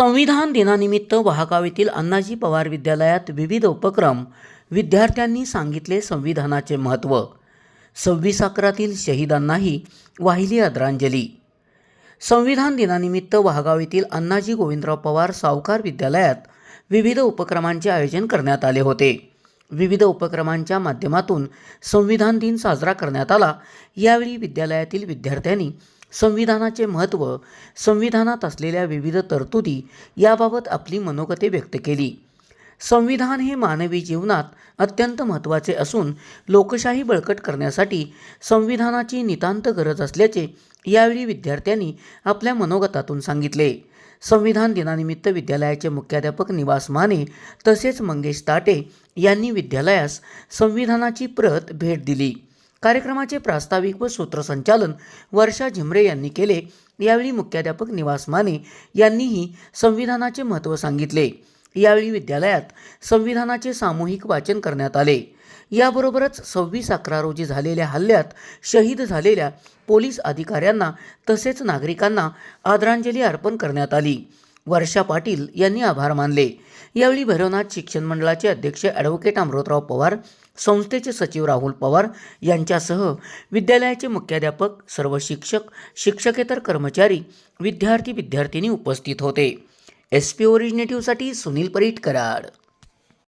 संविधान दिनानिमित्त वाहगाव येथील अण्णाजी पवार विद्यालयात विविध उपक्रम विद्यार्थ्यांनी सांगितले संविधानाचे महत्त्व. सव्वीस अकरातील शहीदांनाही वाहिली आदरांजली. संविधान दिनानिमित्त वाहगाव येथील अण्णाजी गोविंदराव पवार सावकार विद्यालयात विविध उपक्रमांचे आयोजन करण्यात आले होते. विविध उपक्रमांच्या माध्यमातून संविधान दिन साजरा करण्यात आला. यावेळी विद्यालयातील विद्यार्थ्यांनी संविधानाचे महत्त्व संविधानात असलेल्या विविध तरतुदी याबाबत आपली मनोगते व्यक्त केली. संविधान हे मानवी जीवनात अत्यंत महत्त्वाचे असून लोकशाही बळकट करण्यासाठी संविधानाची नितांत गरज असल्याचे यावेळी विद्यार्थ्यांनी आपल्या मनोगतातून सांगितले. संविधान दिनानिमित्त विद्यालयाचे मुख्याध्यापक निवास माने तसेच मंगेश ताटे यांनी विद्यालयास संविधानाची प्रत भेट दिली. कार्यक्रमाचे प्रास्ताविक व सूत्रसंचालन वर्षा झिमरे यांनी केले. यावेळी मुख्याध्यापक निवास माने यांनीही संविधानाचे महत्त्व सांगितले. यावेळी विद्यालयात संविधानाचे सामूहिक वाचन करण्यात आले. याबरोबरच सव्वीस अकरा रोजी झालेल्या हल्ल्यात शहीद झालेल्या पोलीस अधिकाऱ्यांना तसेच नागरिकांना आदरांजली अर्पण करण्यात आली. वर्षा पाटील यांनी आभार मानले. यावेळी भैरवनाथ शिक्षण मंडळाचे अध्यक्ष ॲडव्होकेट अमृतराव पवार संस्थेचे सचिव राहुल पवार यांच्यासह विद्यालयाचे मुख्याध्यापक सर्व शिक्षक शिक्षकेतर कर्मचारी विद्यार्थी विद्यार्थिनी उपस्थित होते. एस पी ओरिजिनेटिव्हसाठी सुनील परीट कराड